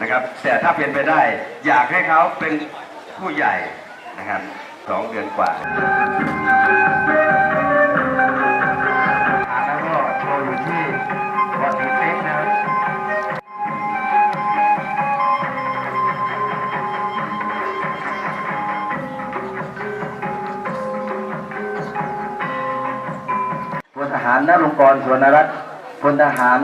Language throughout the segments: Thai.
นะครับแต่ถ้าเป็นไปได้อยากให้เขาเป็นผู้ใหญ่นะครับสองเดือนกว่าแล้วก็โชว์อยู่ที่วอติเซ็กนะครับพลทหารนรงกรสวนรัตน์พลทหาร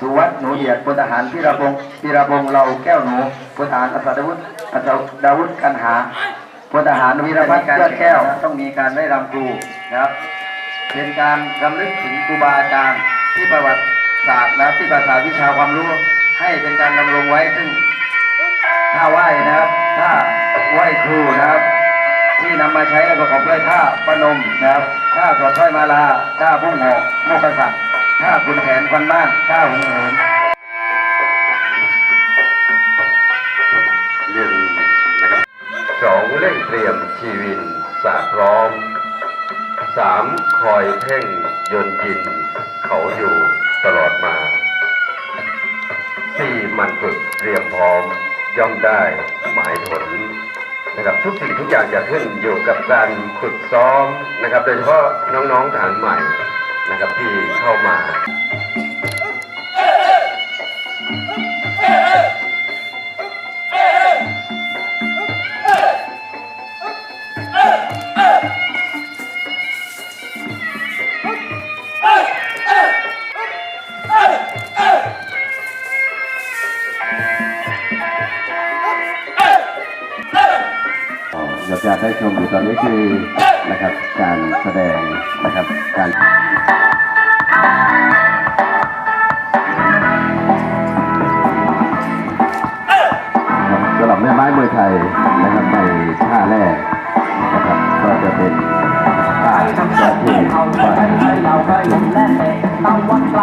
สุวัฒน์หนูเดียดพลทหารพิระพงศ์พิระพงศ์เราแก้วหนูพลทหารอัศดาวุฒิอัศดาวุฒิกันหาพลทหารวีรพัฒน์เลือดแก้วต้องมีการได้รำครูนะครับ เป็นการรำลึกถึงครูบาอาจารย์ที่ประวัติศาสตร์และที่ประสาวิชาความรู้ ให้เป็นการดำรงไว้ซึ่งท่าไหว้นะครับท่าไหว้ครูนะครับ ที่นำมาใช้ประกอบด้วยท่าประนมนะครับท่าสอดสร้อยมาลาท่าพุ่งหอกโมกษัตริย์ ท่าขุนแผนควันบ้านท่าหงเหินหนึ่งนะครับสองเร่งเตรียมชีวินสาพร้อมสามคอยเพ่งยนต์ยิน เขาอยู่ตลอดมาสี่มันฝึกเตรียมพร้อมย่อมได้หมายผลนะครับทุกสิ่งทุกอย่างจะขึ้นอยู่กับการฝึกซ้อมนะครับ โดยเฉพาะน้องๆฐานใหม่ นะครับที่เข้ามาอยากจะได้ชมอยู่ตอนนี้คือนะครับการแสดงนะครับการ สำหรับแม่ไม้มวยไทยนะครับในท่าแรกนะครับก็จะเป็นท่าประเพณี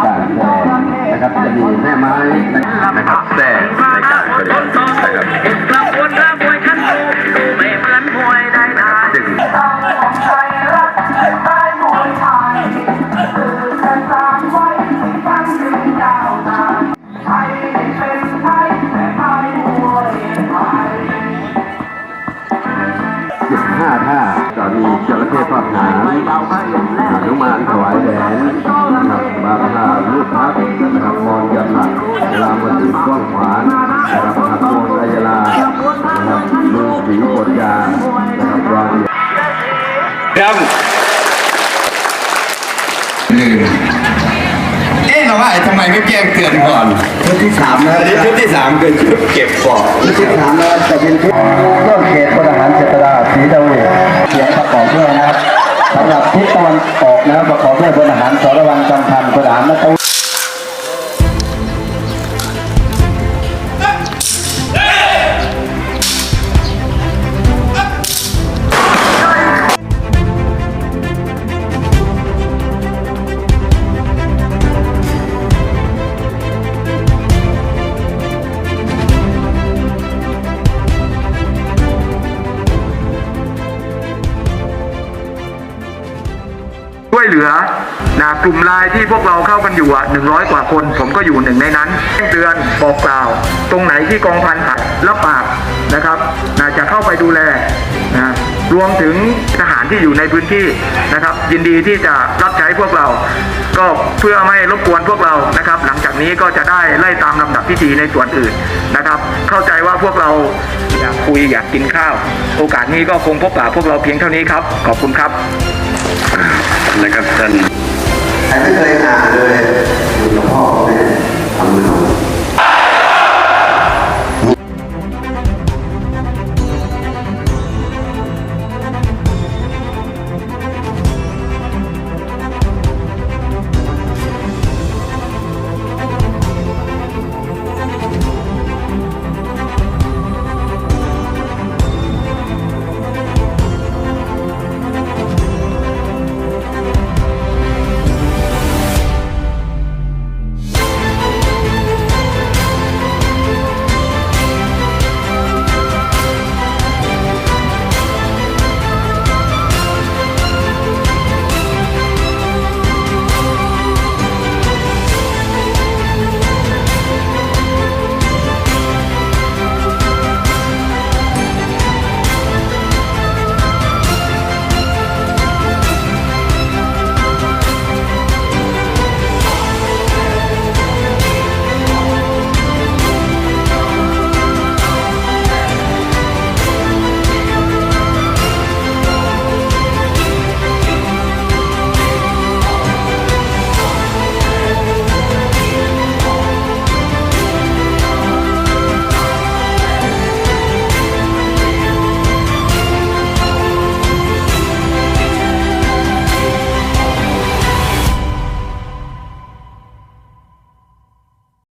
การแสดงนะครับจะมีแม่ไม้นะครับแทรก ท่าจะมีจระเข้ทอดหางหนุมานถวายแหวนนะครับบาท่าลูกพักนะครับมอนยันหลักรามถึงกว้างขวานนะครับทักโมงอัยลานะครับมือสีกดยานะครับรอเดียวครับหนึ่งเอ๊ะเราว่าทำไมไม่แจ้งเตือนก่อนชุดที่สามนะชุดที่สามคือชุดเก็บปอกชุดที่สามนะจะเป็นชุดต้นเขตพลทหารเจษฎาศรีดาเวศ เสียงประกอบด้วยนะครับสำหรับทิศตะวันตกนะครับประกอบด้วยพลทหารสรวังจำพันธ์พลทหารนัตว ช่วยเหลือนะกลุ่มไลน์ที่พวกเราเข้ากันอยู่อะหนึ่งร้อยกว่าคน ผมก็อยู่หนึ่งในนั้นแจ้งเตือนบอกกล่าว ตรงไหนที่กองพันขัดรับปากนะครับนะจะเข้าไปดูแลนะรวมถึงทหารที่อยู่ในพื้นที่นะครับ ยินดีที่จะรับใช้พวกเรา ก็เพื่อไม่รบกวนพวกเรานะครับ หลังจากนี้ก็จะได้ไล่ตามลำดับพิธีในส่วนอื่นนะครับ เข้าใจว่าพวกเราอยากคุยอยากกินข้าว โอกาสนี้ก็คงพบปะพวกเราเพียงเท่านี้ครับ ขอบคุณครับ นะครับท่านไม่เคยอ่านเลย